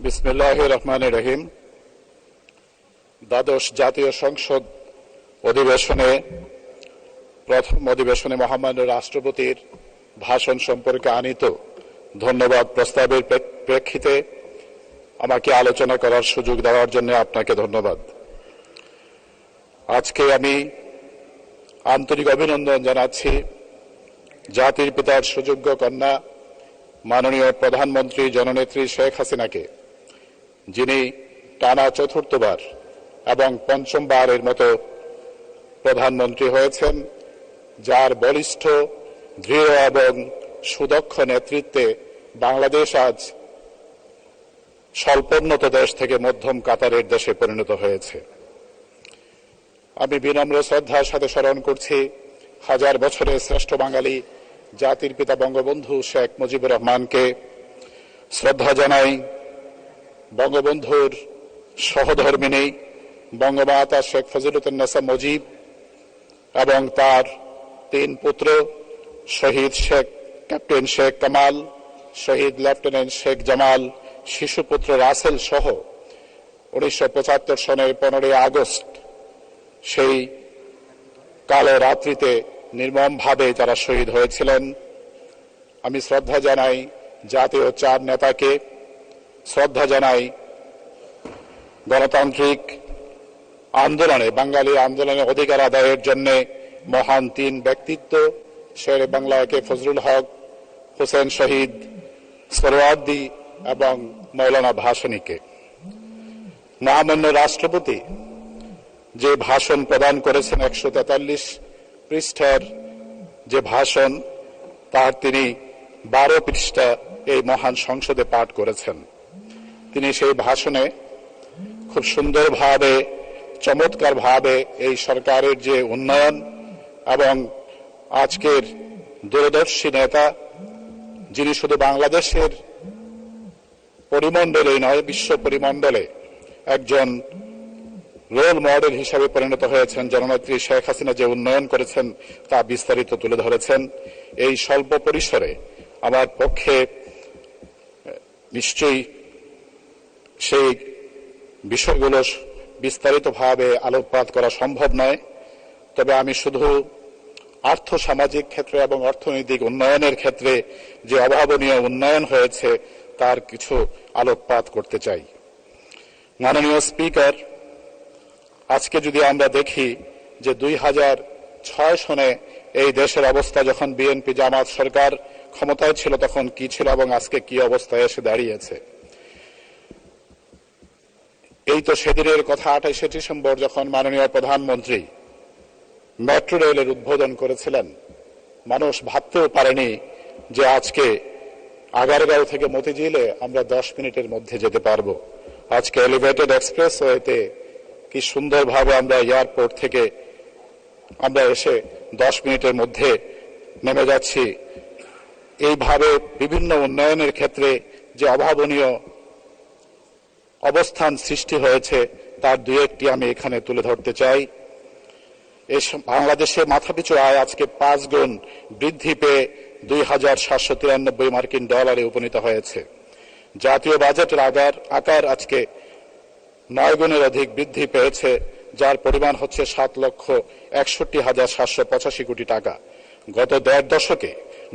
বিসমিল্লাহ রহমান রহিম। দ্বাদশ জাতীয় সংসদ অধিবেশনে, প্রথম অধিবেশনে মহামান্য রাষ্ট্রপতির ভাষণ সম্পর্কে আনিত ধন্যবাদ প্রস্তাবের প্রেক্ষিতে আমাকে আলোচনা করার সুযোগ দেওয়ার জন্য আপনাকে ধন্যবাদ। আজকে আমি আন্তরিক অভিনন্দন জানাচ্ছি জাতির পিতার সুযোগ্য কন্যা, মাননীয় প্রধানমন্ত্রী, জননেত্রী শেখ হাসিনাকে। যিনি টানা চতুর্থবার এবং পঞ্চমবারের মতো প্রধানমন্ত্রী হয়েছেন, যার বলিষ্ঠ, দৃঢ় এবং সুদক্ষ নেতৃত্বে বাংলাদেশ আজ স্বল্পোন্নত দেশ থেকে মধ্যম কাতারের দেশে পরিণত হয়েছে। আমি বিনম্র শ্রদ্ধার সাথে স্মরণ করছি, হাজার বছরের শ্রেষ্ঠ বাঙালি জাতির পিতা বঙ্গবন্ধু শেখ মুজিবুর রহমানকে। শ্রদ্ধা জানাই বঙ্গবন্ধুর সহধর্মিনী বঙ্গমাতা শেখ ফজিলুদ্দিনাসা মুজিব এবং তার তিন পুত্র শহীদ শেখ ক্যাপ্টেন শেখ কামাল, শহীদ লেফটেন্যান্ট শেখ জামাল শিশুপুত্র রাসেল সহ উনিশশো পঁচাত্তর সনের পনেরোই আগস্ট সেই কালো রাত্রিতে নির্মমভাবে যারা শহীদ হয়েছিলেন। আমি শ্রদ্ধা জানাই জাতীয় চার নেতাকে শ্রদ্ধা জানাই গণতান্ত্রিক আন্দোলনে, বাঙালি আন্দোলনে অধিকার আদায়ের জন্য মহান তিন ব্যক্তিত্ব, শের বাংলাকে ফজলুল হক, হোসেন শহীদ সরওয়ার্দি এবং মৌলানা ভাসানীকে। মহামান্য রাষ্ট্রপতি যে ভাষণ প্রদান করেছেন একশো তেতাল্লিশ পৃষ্ঠার যে ভাষণ, তার তিনি বারো পৃষ্ঠা এই মহান সংসদে পাঠ করেছেন। তিনি সেই ভাষণে খুব সুন্দরভাবে, চমৎকারভাবে এই সরকারের যে উন্নয়ন এবং আজকের দূরদর্শী নেতা, যিনি শুধু বাংলাদেশের পরিমণ্ডলে নয়, বিশ্ব পরিমণ্ডলে একজন রোল মডেল হিসাবে পরিণত হয়েছেন, জননেত্রী শেখ হাসিনা যে উন্নয়ন করেছেন তা বিস্তারিত তুলে ধরেছেন। এই স্বল্প পরিসরে আমার পক্ষে নিশ্চয়ই সেই বিষয়গুলো বিস্তারিতভাবে আলোকপাত করা সম্ভব নয়। তবে আমি শুধু আর্থ সামাজিক ক্ষেত্রে এবং অর্থনৈতিক উন্নয়নের ক্ষেত্রে যে অভাবনীয় উন্নয়ন হয়েছে, তার কিছু আলোকপাত করতে চাই। মাননীয় স্পিকার, আজকে যদি আমরা দেখি যে দুই হাজার ছয় সনে এই দেশের অবস্থা যখন বিএনপি জামাত সরকার ক্ষমতায় ছিল, তখন কি ছিল এবং আজকে কি অবস্থায় এসে দাঁড়িয়েছে? এই তো সেদিনের কথা আঠাইশে ডিসেম্বর যখন মাননীয় প্রধানমন্ত্রী মেট্রো রেলের উদ্বোধন করেছিলেন, মানুষ ভাবতেও পারেনি যে আজকে আগারগাঁও থেকে মতিঝিলে আমরা দশ মিনিটের মধ্যে যেতে পারব। আজকে এলিভেটেড এক্সপ্রেস ওয়েতে কি সুন্দরভাবে আমরা এয়ারপোর্ট থেকে আমরা এসে দশ মিনিটের মধ্যে নেমে যাচ্ছি। এইভাবে বিভিন্ন উন্নয়নের ক্ষেত্রে যে অভাবনীয় অবস্থান সৃষ্টি হয়েছে, তার দু একটি আমি এখানে তুলে ধরতে চাই। বাংলাদেশে মাথাপিছু আয় আজকে পাঁচ গুণ বৃদ্ধি পেয়ে দুই হাজার সাতশো তিরানব্বই মার্কিন ডলারে উপনীত হয়েছে। জাতীয় বাজেটের আকার আকার আজকে নয় গুণের অধিক বৃদ্ধি পেয়েছে, যার পরিমাণ হচ্ছে সাত লক্ষ একষট্টি হাজার সাতশো পঁচাশি কোটি টাকা। গত দেড় দশকে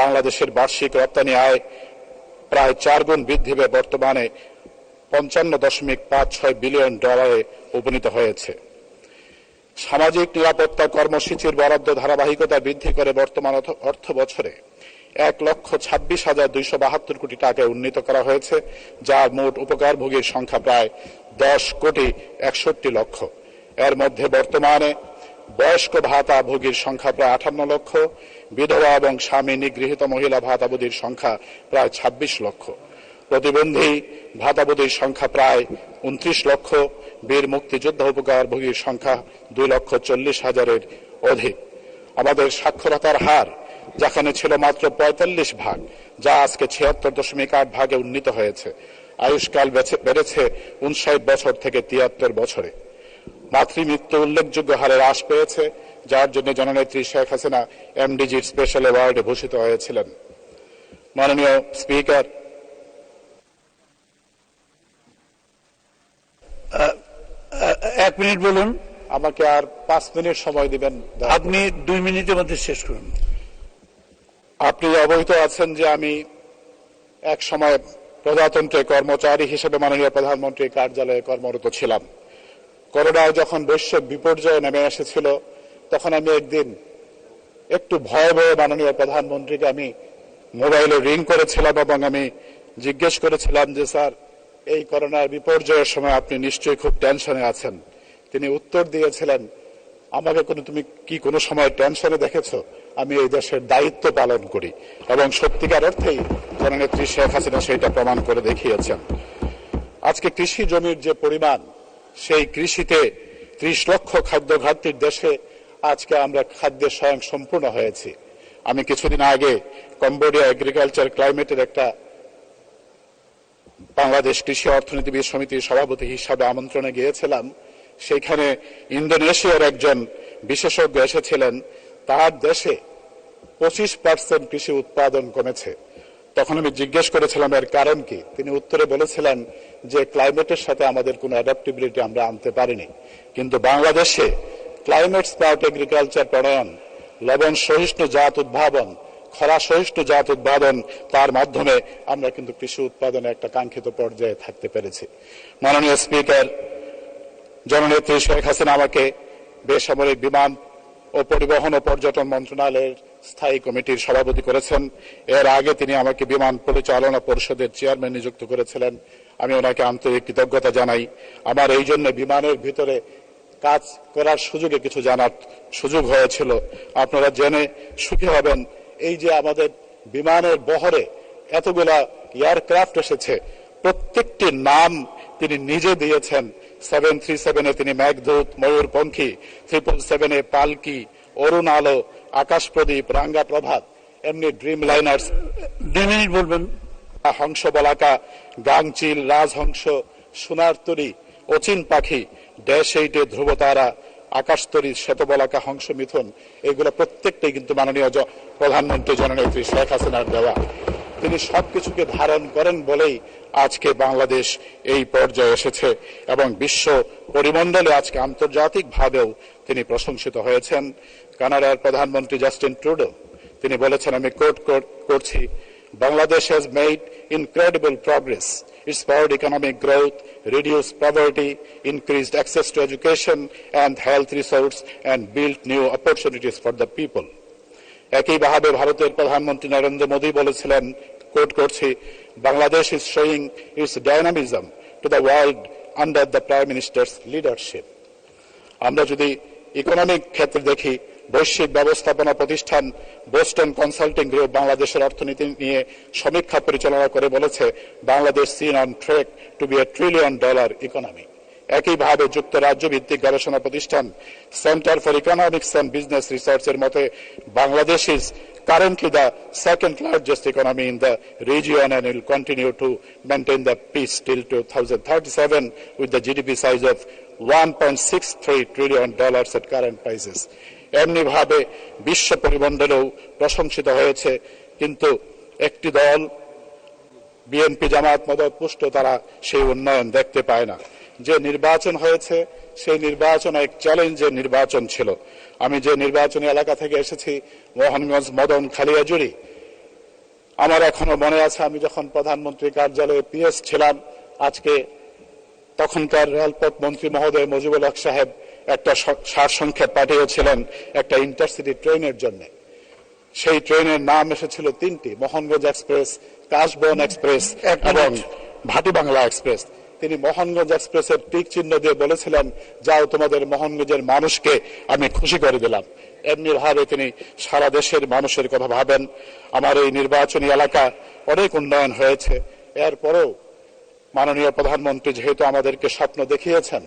বাংলাদেশের বার্ষিক রপ্তানি আয় প্রায় চার গুণ বৃদ্ধি পেয়ে বর্তমানে পঞ্চান্ন দশমিক পাঁচ ছয় বিলিয়ন ডলারে উপনীত হয়েছে। সামাজিক নিরাপত্তা কর্মসূচির বরাদ্দ ধারাবাহিকতা বৃদ্ধি করে বর্তমান অর্থ- বছরে এক লক্ষ ছাব্বিশ হাজার দুইশো বাহাত্তর কোটি টাকায় উন্নীত করা হয়েছে, যা মোট উপকারভোগীর সংখ্যা প্রায় দশ কোটি একষট্টি লক্ষ। এর মধ্যে বর্তমানে বয়স্ক ভাতা ভোগীর সংখ্যা প্রায় আঠান্ন লক্ষ, বিধবা এবং স্বামী নিগৃহীত মহিলা ভাতাভোগীর সংখ্যা প্রায় ছাব্বিশ লক্ষ। প্রতিবন্ধী ভাতাভোগীর সংখ্যা প্রায় উনত্রিশ লক্ষ, বীর মুক্তিযোদ্ধা উপকারভোগীর সংখ্যা দুই লক্ষ চল্লিশ হাজারের অধিক। আমাদের সাক্ষরতার হার, যেখানে ছিল মাত্র পঁয়তাল্লিশ ভাগ, যা আজকে ছিয়াত্তর দশমিক আট ভাগে উন্নীত হয়েছে। আয়ুষ্কাল বেড়েছে উনষাট বছর থেকে তিয়াত্তর বছরে। মাতৃ মাতৃমৃত্যু উল্লেখযোগ্য হারে হ্রাস পেয়েছে, যার জন্য জননেত্রী শেখ হাসিনা এমডিজির স্পেশাল অ্যাওয়ার্ডে ভূষিত হয়েছিলেন। মাননীয় স্পিকার এক মিনিট বলুন। আমাকে আর পাঁচ মিনিট সময় দিবেন। আপনি দুই মিনিটের মধ্যে শেষ করুন। আপনি অবহিত আছেন যে আমি এক সময় প্রজাতন্ত্রের কর্মচারী হিসেবে মাননীয় প্রধানমন্ত্রীর কার্যালয়ে কর্মরত ছিলাম। করোনায় যখন বৈশ্বিক বিপর্যয় নেমে এসেছিল তখন আমি একদিন একটু ভয়ে ভয়ে মাননীয় প্রধানমন্ত্রীকে আমি মোবাইলে রিং করেছিলাম এবং আমি জিজ্ঞেস করেছিলাম যে স্যার এই করোনার বিপর্যয়ের সময় আপনি নিশ্চয়ই খুব টেনশনে আছেন। তিনি উত্তর দিয়েছিলেন, আমাকে কোনো, তুমি কি কোনো সময় টেনশনে দেখেছ? আমি এই দেশের দায়িত্ব পালন করি। এবং সত্যিকার অর্থেই জননেত্রী শেখ হাসিনা সেইটা প্রমাণ করে দেখিয়েছেন। আজকে কৃষি জমির যে পরিমাণ, সেই কৃষিতে ত্রিশ লক্ষ খাদ্য ঘাটতির দেশে আজকে আমরা খাদ্যে স্বয়ং সম্পূর্ণ হয়েছি। আমি কিছুদিন আগে কম্বোডিয়া এগ্রিকালচার ক্লাইমেটের একটা বাংলাদেশ কৃষি অর্থনীতিবিদ সমিতির সভাপতি হিসাবে আমন্ত্রণে গিয়েছিলাম। সেখানে ইন্দোনেশিয়ার একজন বিশেষজ্ঞ এসেছিলেন। তার দেশে পঁচিশ পার্সেন্ট কৃষি উৎপাদন কমেছে। তখন আমি জিজ্ঞেস করেছিলাম, এর কারণ কি? তিনি উত্তরে বলেছিলেন যে ক্লাইমেটের সাথে আমাদের কোনো অ্যাডাপ্টিবিলিটি আমরা আনতে পারিনি। কিন্তু বাংলাদেশে ক্লাইমেট স্মার্ট এগ্রিকালচার প্রণয়ন লবণ সহিষ্ণু জাত উদ্ভাবন খরা সহিষ্ণু জাত উৎপাদন তার মাধ্যমে আমরা কিন্তু কৃষি উৎপাদনে একটা কাঙ্ক্ষিত পর্যায়ে থাকতে পেরেছি। মাননীয় স্পিকার, জননেত্রী শেখ হাসিনা আমাকে বেসামরিক বিমান ও পরিবহন ও পর্যটন মন্ত্রণালয়ের স্থায়ী কমিটির সভাপতি করেছেন। এর আগে তিনি আমাকে বিমান পরিচালনা পরিষদের চেয়ারম্যান নিযুক্ত করেছিলেন। আমি ওনাকে আন্তরিক কৃতজ্ঞতা জানাই। আমার এই জন্য বিমানের ভিতরে কাজ করার সুযোগে কিছু জানার সুযোগ হয়েছিল। আপনারা জেনে সুখী হবেন এই যে আমাদের বিমানের বহরে এতগুলা এয়ারক্রাফট এসেছে প্রত্যেকটির নাম তিনি নিজে দিয়েছেন। সেভেন থ্রি সেভেনে তিনি মেঘদূত ময়ূরপঙ্খী ট্রিপল সেভেনে পালকি অরুণ আলো আকাশ প্রদীপ রাঙ্গা প্রভাত এমনি ড্রিম লাইনার্স বলবেন। হংস বলাকা গাংচিল রাজহংস সোনারতরী অচিন পাখি ড্যাশ এইটে ধ্রুবতারা আকাশতরী শ্বেতবলাকা হংস মিথুন, এগুলো প্রত্যেকটাই কিন্তু মাননীয় প্রধানমন্ত্রী জননেত্রী শেখ হাসিনার দেওয়া। তিনি সবকিছুকে ধারণ করেন বলেই আজকে বাংলাদেশ এই পর্যায়ে এসেছে এবং বিশ্ব পরিমণ্ডলে আজকে আন্তর্জাতিক ভাবেও তিনি প্রশংসিত হয়েছেন। কানাডার প্রধানমন্ত্রী জাস্টিন ট্রুডো, তিনি বলেছেন, আমি কোট করছি, Bangladesh has made incredible progress. It's powered economic growth, reduced poverty, increased access to education and health resource, and built new opportunities for the people. একইভাবে ভারতের প্রধানমন্ত্রী নরেন্দ্র মোদী বলেছিলেন কোট করছি Bangladesh is showing its dynamism to the world under the prime minister's leadership আমরা যদি economic ক্ষেত্রে দেখি বৈশ্বিক ব্যবস্থাপনা প্রতিষ্ঠান বোস্টন কনসাল্টিং গ্রুপ বাংলাদেশের অর্থনীতি নিয়ে সমীক্ষা পরিচালনা করে বলেছে, Bangladesh seen on track to be a trillion dollar economy একইভাবে যুক্তরাজ্য ভিত্তিক গবেষণা প্রতিষ্ঠান center for economics and business রিসার্চের মতে, Bangladesh is currently the second largest economy in the region and will continue to maintain the peace till 2037 with the GDP size of 1.63 trillion dollars at current prices. এমনি ভাবে বিশ্ব পরিমণ্ডলেও প্রশংসিত হয়েছে, কিন্তু একটি দল, বিএনপি জামাত মদত পুষ্ট, তারা সেই উন্নয়ন দেখতে পায় না। যে নির্বাচন হয়েছে, সেই নির্বাচন এক চ্যালেঞ্জের নির্বাচন ছিল। আমি যে নির্বাচনী এলাকা থেকে এসেছি, মোহনগঞ্জ মদন খালিয়াজুড়ি, আমার এখনও মনে আছে, আমি যখন প্রধানমন্ত্রী কার্যালয়ে পিএস ছিলাম, আজকে তখনকার রেলপথ মন্ত্রী মহোদয় মুজিবুল হক সাহেব একটা সারসংক্ষেপ পাঠিয়েছিলেন একটা ইন্টারসিটি ট্রেনের জন্য। সেই ট্রেনের নাম এসেছিল তিনটি মোহনগঞ্জ এক্সপ্রেস কাশবন এক্সপ্রেস এক এবং ভাটি বাংলা এক্সপ্রেস। তিনি মোহনগঞ্জ এক্সপ্রেসের টিক চিহ্ন দিয়ে বলেছিলেন যাও তোমাদের মোহনগঞ্জের মানুষকে আমি খুশি করে দিলাম। এমনি ভাবে তিনি সারা দেশের মানুষের কথা ভাবেন। আমার এই নির্বাচনী এলাকা অনেক উন্নয়ন হয়েছে। এরপরেও মাননীয় প্রধানমন্ত্রী যেহেতু আমাদেরকে স্বপ্ন দেখিয়েছেন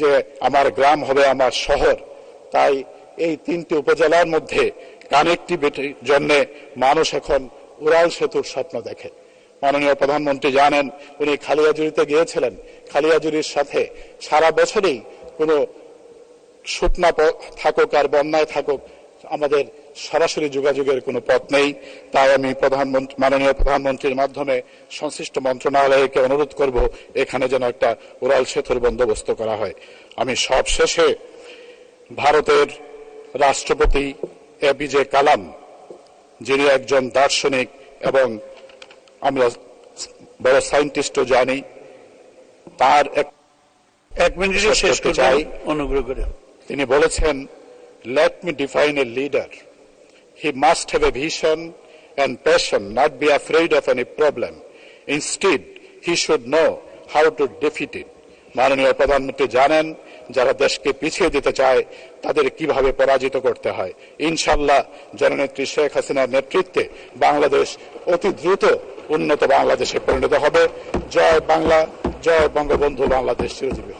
যে আমার গ্রাম হবে আমার শহর। তাই এই তিনটি উপজেলার মধ্যে কানেক্টিভিটির জন্য মানুষ এখন উড়াল সেতুর স্বপ্ন দেখে। মাননীয় প্রধানমন্ত্রী জানেন, উনি খালিয়াজুরিতে গিয়েছিলেন। খালিয়াজুরির সাথে সারা বছরই কোনো শুকনা থাকুক আর বন্যায় থাকুক, আমাদের সরাসরি যোগাযোগের কোনো পথ নেই। তাই আমি প্রধানমন্ত্রী মাননীয় প্রধানমন্ত্রীর মাধ্যমে সংশ্লিষ্ট মন্ত্রণালয়কে অনুরোধ করব এখানে যেন একটা উড়াল সেতুর বন্দোবস্ত করা হয়। আমি সব শেষে ভারতের রাষ্ট্রপতি এ এপিজে কালাম যিনি একজন দার্শনিক এবং আমরা বড় সায়েন্টিস্টও জানি তার এক মিনিটে শেষ। চাই। অনুগ্রহ করে। তিনি বলেছেন let me define a leader he must have a vision and passion not be afraid of any problem instead he should know how to defeat it মাননীয় প্রধানমন্ত্রী জানেন, যারা দেশকে পিছিয়ে দিতে চায়, তাদের কীভাবে পরাজিত করতে হয়। ইনশাল্লাহ জননেত্রী শেখ হাসিনার নেতৃত্বে বাংলাদেশ অতি দ্রুত উন্নত বাংলাদেশে পরিণত হবে। জয় বাংলা, জয় বঙ্গবন্ধু বাংলাদেশ চিরজীবী